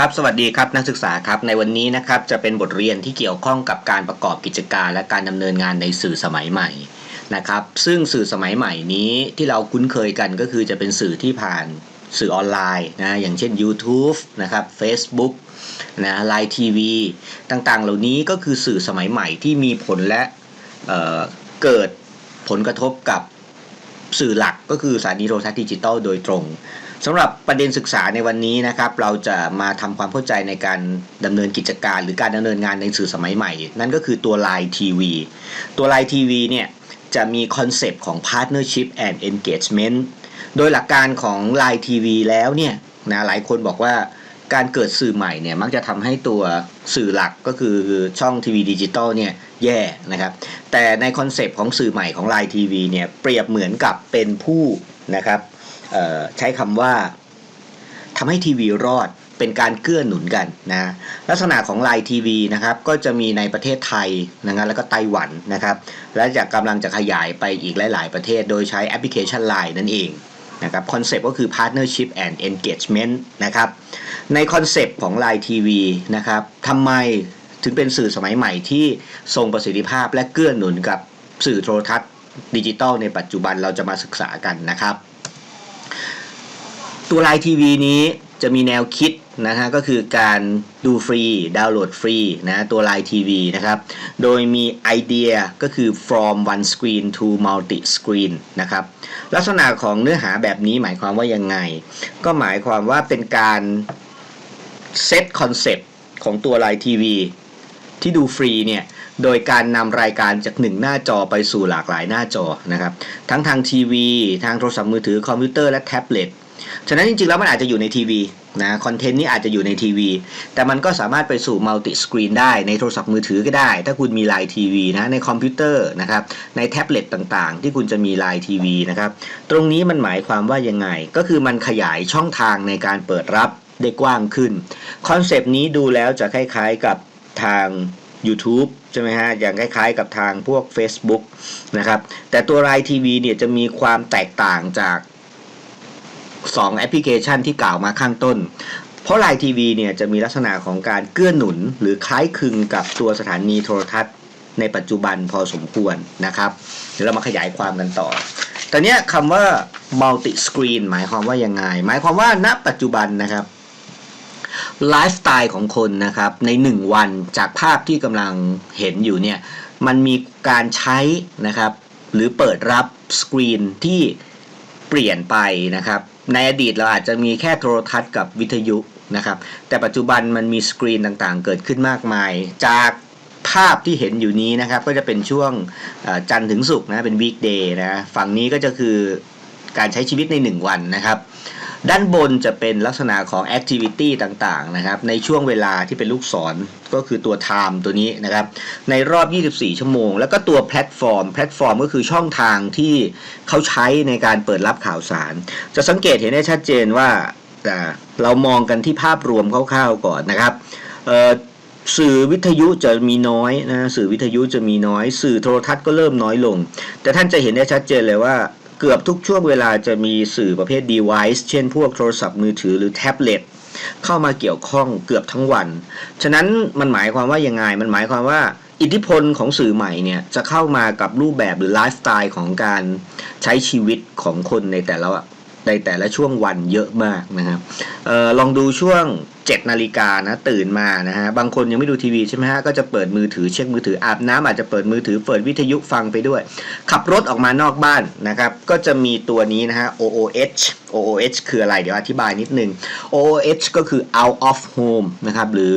ครับสวัสดีครับนักศึกษาครับในวันนี้นะครับจะเป็นบทเรียนที่เกี่ยวข้องกับการประกอบกิจการ และการดำเนินงานในสื่อสมัยใหม่นะครับ ซึ่งสื่อสมัยใหม่นี้ที่เราคุ้นเคยกันก็คือจะเป็นสื่อที่ผ่านสื่อออนไลน์นะอย่างเช่น YouTube นะครับ Facebook นะไลน์ทีวีต่างๆ เหล่านี้ก็คือสื่อสมัยใหม่ที่มีผลและเเกิดผลกระทบกับ สื่อหลักก็คือสถานีโทรทัศน์ดิจิตอลโดยตรงสำหรับประเด็นศึกษาในวันนี้นะครับ เราจะมาทำความเข้าใจในการดำเนินกิจการ หรือการดำเนินงานในสื่อสมัยใหม่ นั่นก็คือตัว Line TV ตัว Line TV เนี่ยจะมีคอนเซปต์ของ Partnership and Engagement โดยหลักการของ Line TV แล้วเนี่ยนะหลายคนบอกว่าการเกิดสื่อใหม่เนี่ยมักจะทำให้ตัวสื่อหลักก็คือช่องทีวีดิจิตอลเนี่ย แย่นะครับ แต่ในคอนเซปต์ของสื่อใหม่ของ Line TV เนี่ยเปรียบเหมือนกับเป็นผู้นะครับใช้คำว่าทำให้ทีวีรอดเป็นการเกื้อหนุนกันนะลักษณะของไลน์ทีวีนะครับก็จะมีในประเทศไทยนะครับแล้วก็ไต้หวันนะครับและจะกำลังจะขยายไปอีกหลาย ๆ ประเทศ โดยใช้แอปพลิเคชัน Line นั่นเองนะครับคอนเซปต์ก็คือ partnership and engagement นะครับในคอนเซปต์ของ Line TV นะครับทำไม ถึงเป็นสื่อสมัยใหม่ที่ทรงประสิทธิภาพและเกื้อหนุนกับสื่อโทรทัศน์ดิจิตอลในปัจจุบันเราจะมาศึกษากันนะครับ ตัวไลน์ทีวีนี้จะมีแนวคิดนะฮะก็คือการดูฟรีดาวน์โหลดฟรีนะตัวไลน์ทีวีนะครับ โดยมีไอเดียก็คือ from one screen to multi screen นะครับลักษณะของเนื้อหาแบบนี้หมายความว่ายังไง ก็หมายความว่าเป็นการเซตคอนเซปต์ของตัวไลน์ทีวี ที่ดูฟรีเนี่ยโดยการนำรายการจากหนึ่งหน้าจอไปสู่หลากหลายหน้าจอนะครับทั้งทางทีวี ทางโทรศัพท์มือถือคอมพิวเตอร์และแท็บเล็ตฉะนั้นจริงๆแล้วมันอาจจะอยู่ในทีวีนะคอนเทนต์นี้อาจจะอยู่ในทีวี แต่มันก็สามารถไปสู่มัลติสกรีนได้ในโทรศัพท์มือถือก็ได้ ถ้าคุณมีไลน์ทีวีนะในคอมพิวเตอร์นะครับในแท็บเล็ตต่างๆ ที่คุณจะมีไลน์ทีวีนะครับตรงนี้มันหมายความว่ายังไง ก็คือมันขยายช่องทางในการเปิดรับได้กว้างขึ้น คอนเซปต์นี้ดูแล้วจะคล้ายๆกับ ทาง YouTube ใช่ไหมฮะ อย่างคล้ายๆกับทางพวก Facebook นะครับ แต่ตัวไลน์ทีวีเนี่ยจะมีความแตกต่างจาก 2 แอปพลิเคชันที่กล่าวมาข้างต้น เพราะไลน์ทีวีเนี่ยจะมีลักษณะของการเกื้อหนุน หรือคล้ายคลึงกับตัวสถานีโทรทัศน์ในปัจจุบันพอสมควรนะครับ เดี๋ยวเรามาขยายความกันต่อ ตอนนี้คำว่า multi screen หมายความว่ายังไง หมายความว่าณปัจจุบันนะครับ ไลฟ์สไตล์ของคนนะครับใน 1 วันจากภาพที่กำลังเห็นอยู่เนี่ยมันมีการใช้นะครับหรือเปิดรับสกรีนที่เปลี่ยนไปนะครับในอดีตเราอาจจะมีแค่โทรทัศน์กับวิทยุนะครับแต่ปัจจุบันมันมีสกรีนต่างๆ เกิดขึ้นมากมาย จากภาพที่เห็นอยู่นี้นะครับก็จะเป็นช่วงจันทร์ถึงศุกร์นะเป็นวีคเดย์นะฝั่งนี้ก็จะคือการใช้ชีวิตใน 1 วันนะครับ ด้านบนจะเป็นลักษณะของ activity ต่างๆนะครับ ในช่วงเวลาที่เป็นลูกศรก็คือตัว time ตัวนี้นะครับ ในรอบ 24 ชั่วโมง แล้วก็ตัวแพลตฟอร์มแพลตฟอร์มก็คือช่องทางที่เขาใช้ในการเปิดรับข่าวสาร จะสังเกตเห็นได้ชัดเจนว่าเรามองกันที่ภาพรวมคร่าวๆก่อนนะครับสื่อวิทยุจะมีน้อยนะสื่อวิทยุจะมีน้อย สื่อโทรทัศน์ก็เริ่มน้อยลง แต่ท่านจะเห็นได้ชัดเจนเลยว่า เกือบทุกช่วงเวลาจะมีสื่อประเภท device เช่นพวกโทรศัพท์มือถือหรือแท็บเล็ตเข้ามาเกี่ยวข้องเกือบทั้งวัน ฉะนั้นมันหมายความว่ายังไง มันหมายความว่าอิทธิพลของสื่อใหม่เนี่ยจะเข้ามากับรูปแบบหรือไลฟ์สไตล์ของการใช้ชีวิตของคนในแต่ละ ในแต่ละช่วงวันเยอะมากนะครับออลองดูช่วง 7 นาฬิกานะตื่นมานะฮะบางคนยังไม่ดูทีวีใช่ไหมฮะก็จะเปิดมือถือเช็คมือถืออาบน้ำอาจจะเปิดมือถือเปิดวิทยุฟังไปด้วย ขับรถออกมานอกบ้านนะครับก็จะมีตัวนี้นะฮะ OOH OOH คืออะไรเดี๋ยวอธิบายนิดนึง OOH ก็คือ out of home นะครับหรือ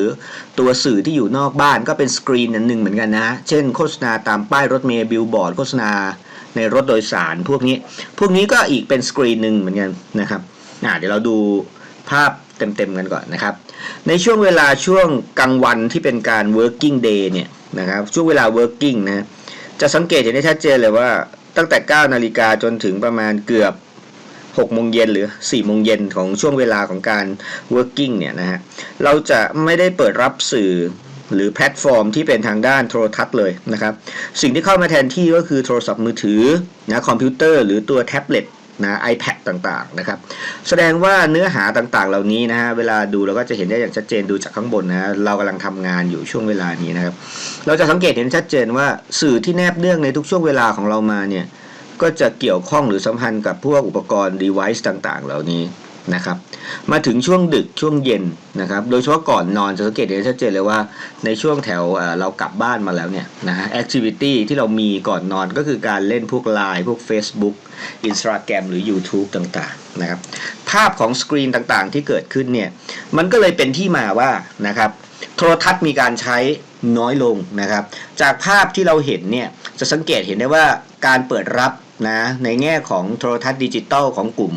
ตัวสื่อที่อยู่นอกบ้านก็เป็นสกรีนอันหนึ่งเหมือนกันนะฮะเช่นโฆษณาตามป้ายรถเมล์บิลบอร์ดโฆษณา ในรถโดยสารพวกนี้ พวกนี้ก็อีกเป็นสกรีนหนึ่งเหมือนกันนะครับอ่าเดี๋ยวเราดูภาพเต็มๆกันก่อนนะครับ ในช่วงเวลาช่วงกลางวันที่เป็นการ working day เนี่ยนะครับช่วงเวลา working นะจะสังเกตเห็นได้ชัดเจนเลยว่าตั้งแต่ 9 นาฬิกาจนถึงประมาณเกือบ 6 โมงเย็นหรือ 4 โมงเย็นของช่วงเวลาของการ working เนี่ยนะฮะเราจะไม่ได้เปิดรับสื่อ หรือแพลตฟอร์มที่เป็นทางด้านโทรทัศน์เลยนะครับ สิ่งที่เข้ามาแทนที่ก็คือโทรศัพท์มือถือนะคอมพิวเตอร์หรือตัวแท็บเล็ตนะ iPad ต่างๆนะครับ แสดงว่าเนื้อหาต่างๆ เหล่านี้นะฮะเวลาดูเราก็จะเห็นได้อย่างชัดเจนดูจากข้างบนนะเรากำลังทำงานอยู่ช่วงเวลานี้นะครับ เราจะสังเกตเห็นชัดเจนว่าสื่อที่แนบเนื่องในทุกช่วงเวลาของเรามาเนี่ยก็จะเกี่ยวข้องหรือสัมพันธ์กับพวกอุปกรณ์ device ต่างๆ เหล่านี้ นะครับ มาถึงช่วงดึกช่วงเย็นนะครับ โดยเฉพาะก่อนนอนจะสังเกตเห็นชัดเจนเลยว่าในช่วงแถวเรากลับบ้านมาแล้วเนี่ยนะฮะ activity ที่เรามีก่อนนอนก็คือการเล่นพวก Line พวก Facebook Instagram หรือ YouTube ต่างๆนะครับ ภาพของสกรีนต่างๆที่เกิดขึ้นเนี่ยมันก็เลยเป็นที่มาว่านะครับโทรทัศน์มีการใช้น้อยลงนะครับ จากภาพที่เราเห็นเนี่ยจะสังเกตเห็นได้ว่าการเปิดรับนะในแง่ของโทรทัศน์ดิจิตอลของกลุ่ม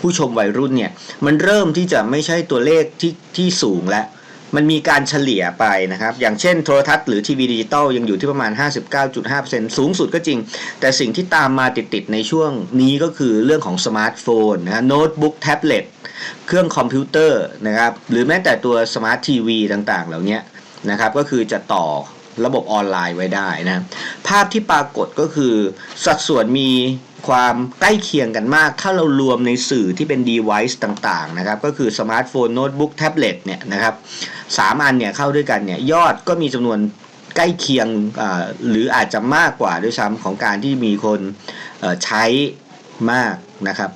ผู้ชมวัยรุ่นเนี่ยมันเริ่มที่จะไม่ใช่ตัวเลขที่ที่สูงแล้วมันมีการเฉลี่ยไปนะครับ อย่างเช่นโทรทัศน์หรือทีวีดิจิตอลยังอยู่ที่ประมาณ 59.5%สูงสุดก็จริง แต่สิ่งที่ตามมาติดๆในช่วงนี้ก็คือเรื่องของสมาร์ทโฟนนะโน้ตบุ๊กแท็บเล็ตเครื่องคอมพิวเตอร์นะครับ หรือแม้แต่ตัวสมาร์ททีวีต่างๆ เหล่านี้นะครับ ก็คือจะต่อระบบออนไลน์ไว้ได้นะ ภาพที่ปรากฏก็คือสัดส่วนมี ความใกล้เคียงกันมาก ถ้าเรารวมในสื่อที่เป็น device ต่างๆนะครับ ก็คือสมาร์ทโฟนโน้ตบุ๊กแท็บเล็ตเนี่ยนะครับสามอันเนี่ยเข้าด้วยกันเนี่ยยอดก็มีจำนวนใกล้เคียงหรืออาจจะมากกว่าด้วยซ้ำของการที่มีคนใช้มากนะครับ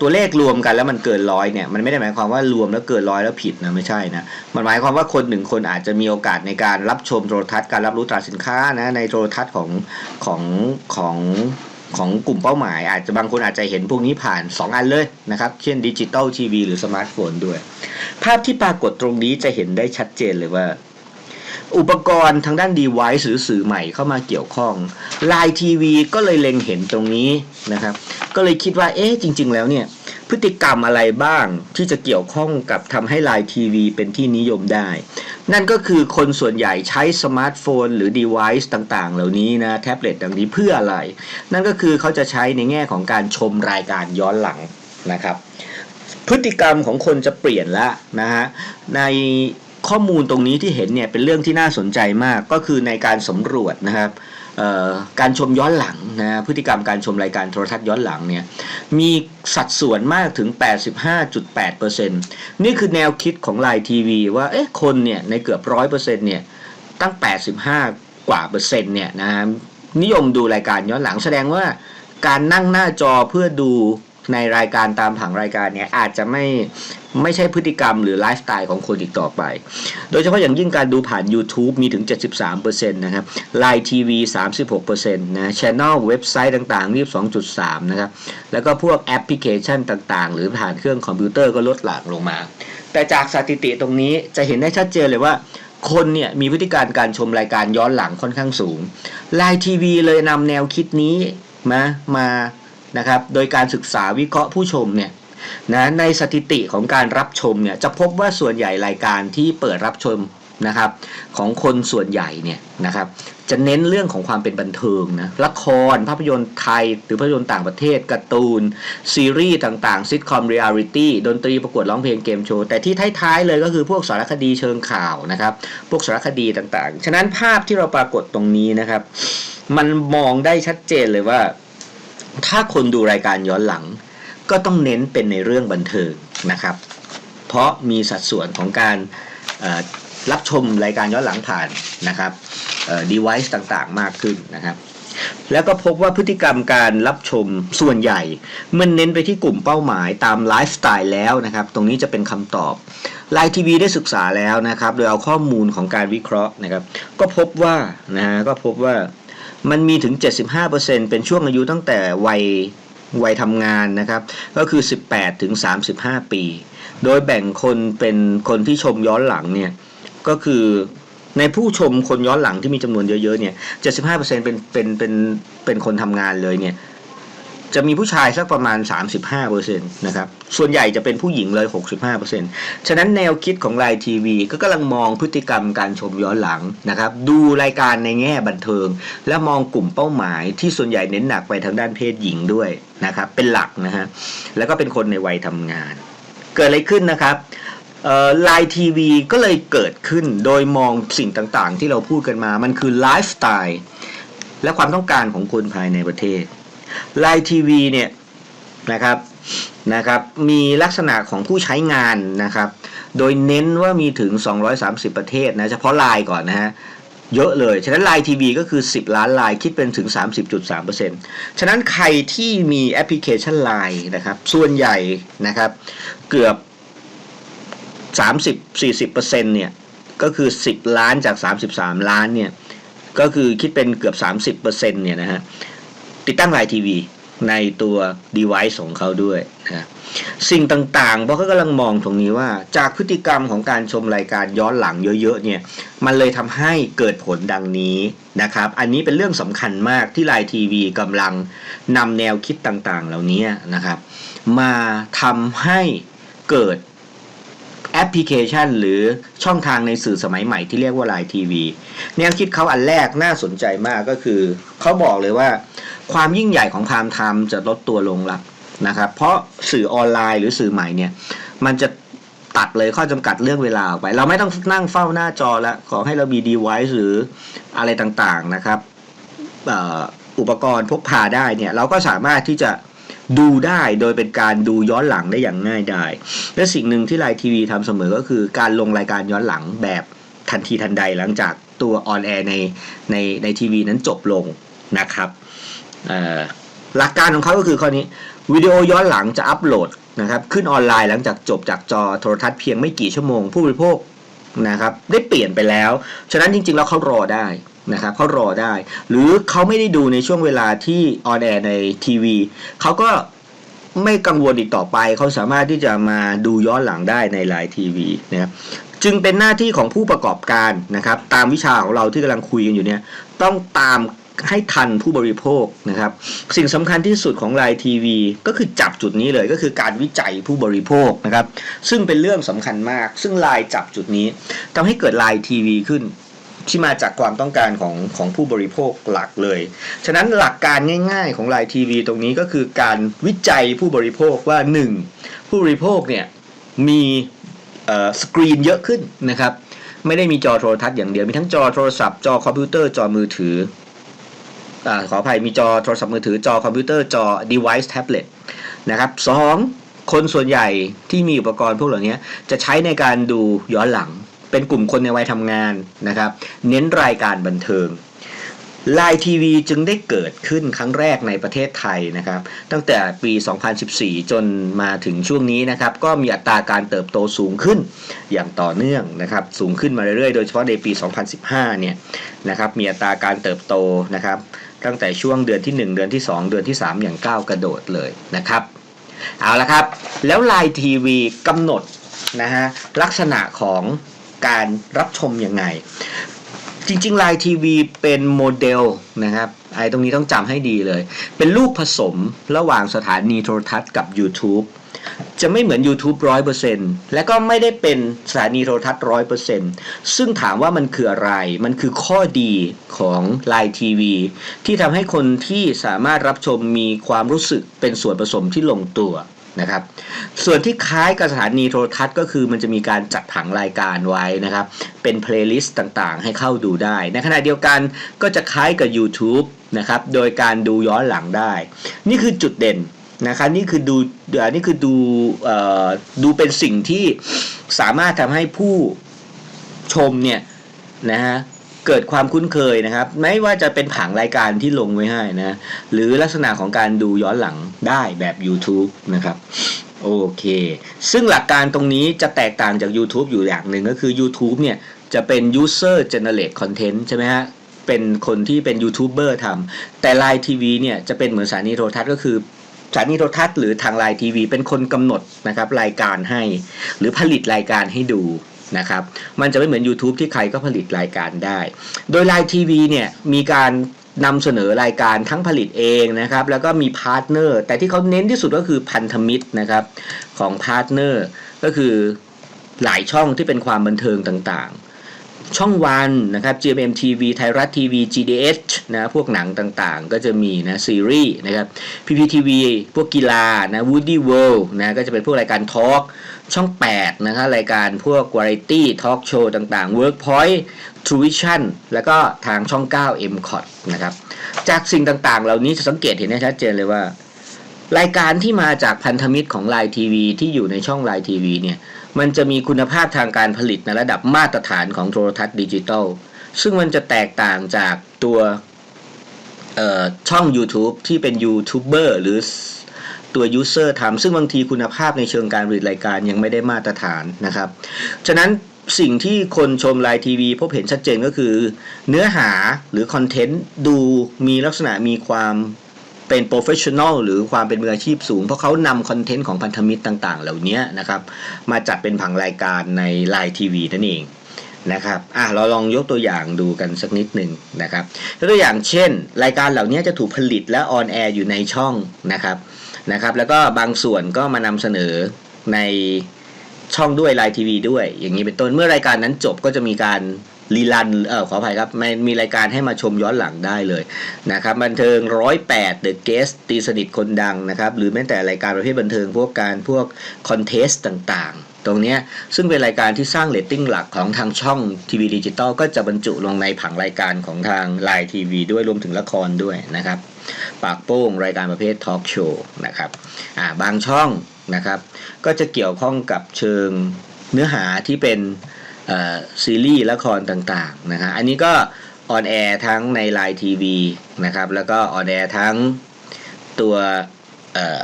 ตัวเลขรวมกันแล้วมันเกินร้อยเนี่ยมันไม่ได้หมายความว่ารวมแล้วเกินร้อยแล้วผิดนะไม่ใช่นะมันหมายความว่าคนหนึ่งคนอาจจะมีโอกาสในการรับชมโทรทัศน์การรับรู้ตราสินค้านะในโทรทัศน์ของของของ ของกลุ่มเป้าหมาย อาจจะบางคนอาจจะเห็นพวกนี้ผ่าน 2 อันเลยนะครับ เช่นดิจิตอลทีวีหรือสมาร์ทโฟนด้วย ภาพที่ปรากฏตรงนี้จะเห็นได้ชัดเจนเลยว่า อุปกรณ์ทางด้าน device หรือสื่อใหม่เข้ามาเกี่ยวข้อง Line TV ก็เลยเล็งเห็นตรงนี้นะครับ ก็เลยคิดว่าเอ๊ะจริง ๆ แล้วเนี่ยพฤติกรรมอะไรบ้างที่จะเกี่ยวข้องกับทำให้ Line TV เป็นที่นิยมได้ นั่นก็คือคนส่วนใหญ่ใช้สมาร์ทโฟน หรือ device ต่างๆ เหล่านี้นะแท็บเล็ตต่างนี้เพื่ออะไร นั่นก็คือเขาจะใช้ในแง่ของการชมรายการย้อนหลังนะครับ พฤติกรรมของคนจะเปลี่ยนละนะฮะใน ข้อมูลตรงนี้ที่เห็นเนี่ยเป็นเรื่องที่น่าสนใจมากก็คือในการสำรวจนะครับการชมย้อนหลังนะพฤติกรรมการชมรายการโทรทัศน์ย้อนหลังเนี่ยมีสัดส่วนมากถึง 85.8%นี่คือแนวคิดของไลน์ทีวีว่าเอ๊ะคนเนี่ยในเกือบร้อยเปอร์เซ็นต์เนี่ยตั้ง 85 กว่าเปอร์เซ็นต์เนี่ยนะนิยมดูรายการย้อนหลังแสดงว่าการนั่งหน้าจอเพื่อดู ในรายการตามผังรายการเนี่ยอาจจะไม่ไม่ใช่พฤติกรรมหรือไลฟ์สไตล์ของคนอีกต่อไป โดยเฉพาะอย่างยิ่งการดูผ่าน YouTube มีถึง 73%นะครับ Line TV 36%นะ Channel เว็บไซต์ต่างๆ 22.3 นะครับ แล้วก็พวกแอปพลิเคชันต่างๆ หรือผ่านเครื่องคอมพิวเตอร์ก็ลดหลั่งลงมา แต่จากสถิติตรงนี้จะเห็นได้ชัดเจนเลยว่าคนเนี่ยมีพฤติการการชมรายการย้อนหลังค่อนข้างสูง Line TV เลยนำแนวคิดนี้มามา นะครับ โดยการศึกษาวิเคราะห์ผู้ชมเนี่ยนะในสถิติของการรับชมเนี่ยจะพบว่าส่วนใหญ่รายการที่เปิดรับชมนะครับของคนส่วนใหญ่เนี่ยนะครับจะเน้นเรื่องของความเป็นบันเทิงนะละครภาพยนตร์ไทย หรือภาพยนตร์ต่างประเทศการ์ตูน ซีรีส์ต่างๆซิทคอมเรียลิตี้ดนตรีประกวดร้องเพลงเกมโชว์ แต่ที่ท้ายๆเลยก็คือพวกสารคดีเชิงข่าวนะครับ พวกสารคดีต่างๆ ฉะนั้นภาพที่เราปรากฏตรงนี้นะครับ มันมองได้ชัดเจนเลยว่า ถ้าคนดูรายการย้อนหลัง ก็ต้องเน้นเป็นในเรื่องบันเทิงนะครับ เพราะมีสัดส่วนของการรับชมรายการย้อนหลังผ่านนะครับเอ่อ device ต่างๆ มากขึ้นนะครับ แล้วก็พบว่าพฤติกรรมการรับชมส่วนใหญ่มันเน้นไปที่กลุ่มเป้าหมายตามไลฟ์สไตล์แล้วนะครับ ตรงนี้จะเป็นคำตอบไลน์ทีวีได้ศึกษาแล้วนะครับ โดยเอาข้อมูลของการวิเคราะห์นะครับ ก็พบว่านะฮะก็พบว่า มันมีถึง 75%เป็นช่วงอายุตั้งแต่วัยวัยทำงานนะครับ ก็คือ 18 ถึง 35 ปี โดยแบ่งคนเป็นคนที่ชมย้อนหลังเนี่ยก็คือในผู้ชมคนย้อนหลังที่มีจำนวนเยอะๆเนี่ย 75%เป็นเป็นเป็นเป็นคนทำงานเลยเนี่ย จะมีผู้ชายสักประมาณ 35%นะครับ ส่วนใหญ่จะเป็นผู้หญิงเลย 65%ฉะนั้นแนวคิดของไลน์ทีวีก็กำลังมองพฤติกรรมการชมย้อนหลังนะครับ ดูรายการในแง่บันเทิง และมองกลุ่มเป้าหมายที่ส่วนใหญ่เน้นหนักไปทางด้านเพศหญิงด้วยนะครับ เป็นหลักนะฮะ แล้วก็เป็นคนในวัยทำงาน เกิดอะไรขึ้นนะครับไลน์ทีวีก็เลยเกิดขึ้นโดยมองสิ่งต่างๆ ที่เราพูดกันมา มันคือไลฟ์สไตล์และความต้องการของคนภายในประเทศ ไลน์ทีวีเนี่ยนะครับนะครับมีลักษณะของผู้ใช้งานนะครับโดยเน้นว่ามีถึง 230 ประเทศนะเฉพาะไลน์ก่อนนะฮะเยอะเลย ฉะนั้นไลน์ทีวีก็คือ 10 ล้านไลน์คิดเป็นถึง 30.3%ฉะนั้นใครที่มีแอปพลิเคชันไลน์นะครับส่วนใหญ่นะครับเกือบ 30-40%เนี่ยก็คือ 10 ล้านจาก 33 ล้านเนี่ยก็คือคิดเป็นเกือบ 30%เนี่ยนะฮะ ติดตั้งไลน์ทีวีในตัว device ของเขาด้วยนะสิ่งต่างๆ เพราะเขากำลังมองตรงนี้ว่า จากพฤติกรรมของการชมรายการย้อนหลังเยอะๆเนี่ยมันเลยทำให้เกิดผลดังนี้นะครับ อันนี้เป็นเรื่องสำคัญมากที่ไลน์ทีวีกำลังนำแนวคิดต่างๆ เหล่านี้นะครับ มาทำให้เกิด แอปพลิเคชัน หรือช่องทางในสื่อสมัยใหม่ที่เรียกว่าไลน์ทีวีแนวคิดเขาอันแรกน่าสนใจมากก็คือ เขาบอกเลยว่า ความยิ่งใหญ่ของพามไทม์จะลดตัวลงละนะครับเพราะสื่อออนไลน์หรือสื่อใหม่เนี่ยมันจะตัดเลยข้อจำกัดเรื่องเวลาออกไป เราไม่ต้องนั่งเฝ้าหน้าจอแล้วขอให้เรามี device หรืออะไรต่างๆนะครับออุปกรณ์พกพาได้เนี่ยเราก็สามารถที่จะ ดูได้โดยเป็นการดูย้อนหลังได้อย่างง่ายได้และสิ่งหนึ่งที่ไลน์ทีวีทำเสมอก็คือการลงรายการย้อนหลังแบบทันทีทันใดหลังจากตัวออนแอร์ในในในทีวีนั้นจบลงนะครับหลักการของเขาก็คือข้อนี้วิดีโอย้อนหลังจะอัปโหลดนะครับขึ้นออนไลน์หลังจากจบจากจอโทรทัศน์เพียงไม่กี่ชั่วโมง ผู้บริโภค นะครับได้เปลี่ยนไปแล้ว ฉะนั้นจริง ๆ แล้วเขารอได้นะครับเขารอได้ หรือเขาไม่ได้ดูในช่วงเวลาที่ออนแอร์ในทีวีเขาก็ไม่กังวลอีกต่อไปเขาสามารถที่จะมาดูย้อนหลังได้ในไลน์ทีวีนะครับจึงเป็นหน้าที่ของผู้ประกอบการนะครับ ตามวิชาของเราที่กำลังคุยกันอยู่เนี่ยต้องตาม ให้ทันผู้บริโภคนะครับ สิ่งสำคัญที่สุดของไลน์ทีวีก็คือจับจุดนี้เลยก็คือการวิจัยผู้บริโภคนะครับ ซึ่งเป็นเรื่องสำคัญมาก ซึ่งไลน์จับจุดนี้ทำให้เกิดไลน์ทีวีขึ้นที่มาจากความต้องการของของผู้บริโภคหลักเลย ฉะนั้นหลักการง่ายๆของไลน์ทีวีตรงนี้ก็คือการวิจัยผู้บริโภคว่า 1. ผู้บริโภคเนี่ยมีสกรีนเยอะขึ้นนะครับ ไม่ได้มีจอโทรทัศน์อย่างเดียว มีทั้งจอโทรศัพท์ จอคอมพิวเตอร์ จอมือถือ อขออภัยมีจอโทรศัพท์มือถือจอคอมพิวเตอร์จอ device tablet นะครับสองคนส่วนใหญ่ที่มีอุปกรณ์พวกเหล่านี้จะใช้ในการดูย้อนหลัง เป็นกลุ่มคนในวัยทำงานนะครับ เน้นรายการบันเทิงไลน์ทีวีจึงได้เกิดขึ้นครั้งแรกในประเทศไทยนะครับ ตั้งแต่ปี 2014 จนมาถึงช่วงนี้นะครับ ก็มีอัตราการเติบโตสูงขึ้นอย่างต่อเนื่องนะครับ สูงขึ้นมาเรื่อยๆ โดยเฉพาะในปี 2015 เนี่ยนะครับ มีอัตราการเติบโตนะครับ ตั้งแต่ช่วงเดือนที่ 1 เดือนที่ 2 เดือนที่ 3 อย่างก้าวกระโดดเลยนะครับ เอาละครับ แล้วไลน์ทีวีกำหนดนะฮะลักษณะของการรับชมยังไง จริงๆไลน์ทีวีเป็นโมเดลนะครับไอ้ตรงนี้ต้องจำให้ดีเลย เป็นลูกผสมระหว่างสถานีโทรทัศน์กับ YouTube จะไม่เหมือน YouTube 100%และก็ไม่ได้เป็นสถานีโทรทัศน์ 100%ซึ่งถามว่ามันคืออะไร มันคือข้อดีของ Line TV ที่ทำให้คนที่สามารถรับชมมีความรู้สึกเป็นส่วนผสมที่ลงตัวนะครับส่วนที่คล้ายกับสถานีโทรทัศน์ก็คือมันจะมีการจัดผังรายการไว้นะครับ เป็นเพลย์ลิสต์ต่างๆ ให้เข้าดูได้ ในขณะเดียวกันก็จะคล้ายกับ YouTube นะครับ โดยการดูย้อนหลังได้ นี่คือจุดเด่น นะครับนี่คือดูเอ่อนี่คือดูอดูเป็นสิ่งที่สามารถทำให้ผู้ชมเนี่ยนะฮะเกิดความคุ้นเคยนะครับ ไม่ว่าจะเป็นผังรายการที่ลงไว้ให้นะ หรือลักษณะของการดูย้อนหลังได้แบบ YouTube นะครับโอเค ซึ่งหลักการตรงนี้จะแตกต่างจาก YouTube อยู่อย่างหนึ่งก็คือ YouTube เนี่ยจะเป็น user generate content ใช่ไหมฮะ เป็นคนที่เป็นยูทูบเบอร์ทำแต่ Line TV เนี่ยจะเป็นเหมือนสถานีโทรทัศน์ก็คือ สถานีโทรทัศน์หรือทาง Line TV เป็นคนกำหนดนะครับรายการให้ หรือผลิตรายการให้ดูนะครับ มันจะไม่เหมือน YouTube ที่ใครก็ผลิตรายการได้ โดย Line TV เนี่ยมีการนำเสนอรายการทั้งผลิตเองนะครับ แล้วก็มีพาร์ทเนอร์ แต่ที่เขาเน้นที่สุดก็คือพันธมิตรนะครับของพาร์ทเนอร์ก็คือหลายช่องที่เป็นความบันเทิงต่างๆ ช่องวันนะครับ GMM TV ไทยรัฐทีวี GDH นะพวกหนังต่างๆ ก็จะมีนะซีรีส์นะครับ PPTV พวกกีฬานะ Woody World นะก็จะเป็นพวกรายการทอล์กช่อง 8 นะครับรายการพวก Variety Talk Show ต่างๆ Workpoint True Vision แล้วก็ทางช่อง 9 m c o t นะครับจากสิ่งต่างๆ เหล่านี้จะสังเกตเห็นได้ชัดเจนเลยว่า รายการที่มาจากพันธมิตรของไลน์ทีวีที่อยู่ในช่องไลน์ทีวีเนี่ย มันจะมีคุณภาพทางการผลิตในระดับมาตรฐานของโทรทัศน์ดิจิตอลซึ่งมันจะแตกต่างจากตัวช่อง YouTube ที่เป็นยูทูบเบอร์หรือตัวยูเซอร์ทำซึ่งบางทีคุณภาพในเชิงการผลิตรายการยังไม่ได้มาตรฐานนะครับ ฉะนั้นสิ่งที่คนชมไลน์ทีวีพบเห็นชัดเจนก็คือ เนื้อหาหรือคอนเทนต์ดูมีลักษณะมีความ เป็นโปรเฟชชั่นอลหรือความเป็นมืออาชีพสูง เพราะเขานำคอนเทนต์ของพันธมิตรต่างๆ เหล่านี้นะครับ มาจัดเป็นผังรายการในไลน์ทีวีนั่นเองนะครับอะเราลองยกตัวอย่างดูกันสักนิดหนึ่งนะครับยกตัวอย่างเช่น รายการเหล่านี้จะถูกผลิตและออนแอร์อยู่ในช่องนะครับนะครับ แล้วก็บางส่วนก็มานำเสนอในช่องด้วยไลน์ทีวีด้วย อย่างนี้เป็นต้นเมื่อรายการนั้นจบก็จะมีการ รีลันเออขออภัยครับไม่มีรายการให้มาชมย้อนหลังได้เลยนะครับบันเทิงร้อยแปดเดอะเกสตีสนิทคนดังนะครับหรือแม้แต่รายการประเภทบันเทิงพวกการพวกคอนเทสต์ต่างๆ ตรงนี้ซึ่งเป็นรายการที่สร้างเรตติ้งหลักของทางช่องทีวีดิจิตอลก็จะบรรจุลงในผังรายการของทางไลน์ทีวีด้วยรวมถึงละครด้วยนะครับ ปากโป้งรายการประเภททอล์กโชว์นะครับอ่าบางช่องนะครับ ก็จะเกี่ยวข้องกับเชิงเนื้อหาที่เป็น ซีรีส์ละครต่างๆนะฮะอันนี้ก็ออนแอร์ทั้งในไลน์ทีวีนะครับ แล้วก็ออนแอร์ทั้งตัวเอ่อ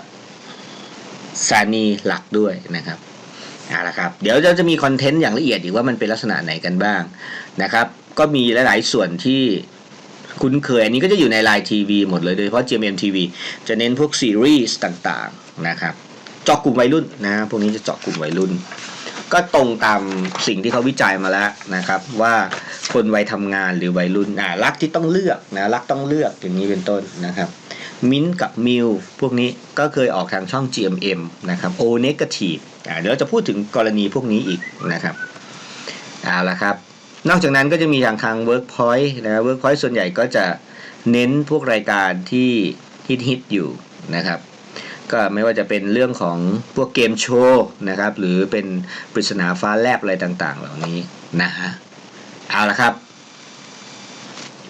สถานีหลักด้วยนะครับเอาละครับ เดี๋ยวเราจะมีคอนเทนต์อย่างละเอียดอีกว่ามันเป็นลักษณะไหนกันบ้างนะครับ ก็มีหลาย ๆ ส่วนที่คุ้นเคย อันนี้ก็จะอยู่ในไลน์ทีวีหมดเลยโดยเฉพาะ GMM TV จะเน้นพวกซีรีส์ต่างๆนะครับ เจาะกลุ่มวัยรุ่นนะพวกนี้จะเจาะกลุ่มวัยรุ่น ก็ตรงตามสิ่งที่เขาวิจัยมาแล้วนะครับ ว่าคนวัยทำงานหรือวัยรุ่นอ่ารักที่ต้องเลือกนะรักต้องเลือกอย่างนี้เป็นต้นนะครับมิ้นกับมิวพวกนี้ก็เคยออกทางช่อง GMM นะครับ O negative อ่าเดี๋ยวเราจะพูดถึงกรณีพวกนี้อีกนะครับเอาละครับ นอกจากนั้นก็จะมีทางทาง Workpoint นะ Workpoint ส่วนใหญ่ก็จะเน้นพวกรายการที่ฮิตฮิตๆอยู่นะครับ ก็ไม่ว่าจะเป็นเรื่องของพวกเกมโชว์นะครับ หรือเป็นปริศนาฟ้าแลบอะไรต่างๆ เหล่านี้นะฮะเอาละครับ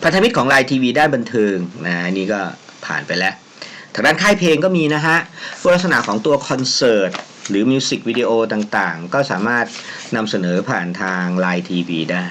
พันธมิตรของไลน์ทีวีด้านบันเทิงนะนนี่ก็ผ่านไปแล้วทางด้านค่ายเพลงก็มีนะฮะพวกลักษณะของตัวคอนเสิร์ตหรือมิวสิกวิดีโอต่างๆ ก็สามารถนำเสนอผ่านทางไลน์ทีวีได้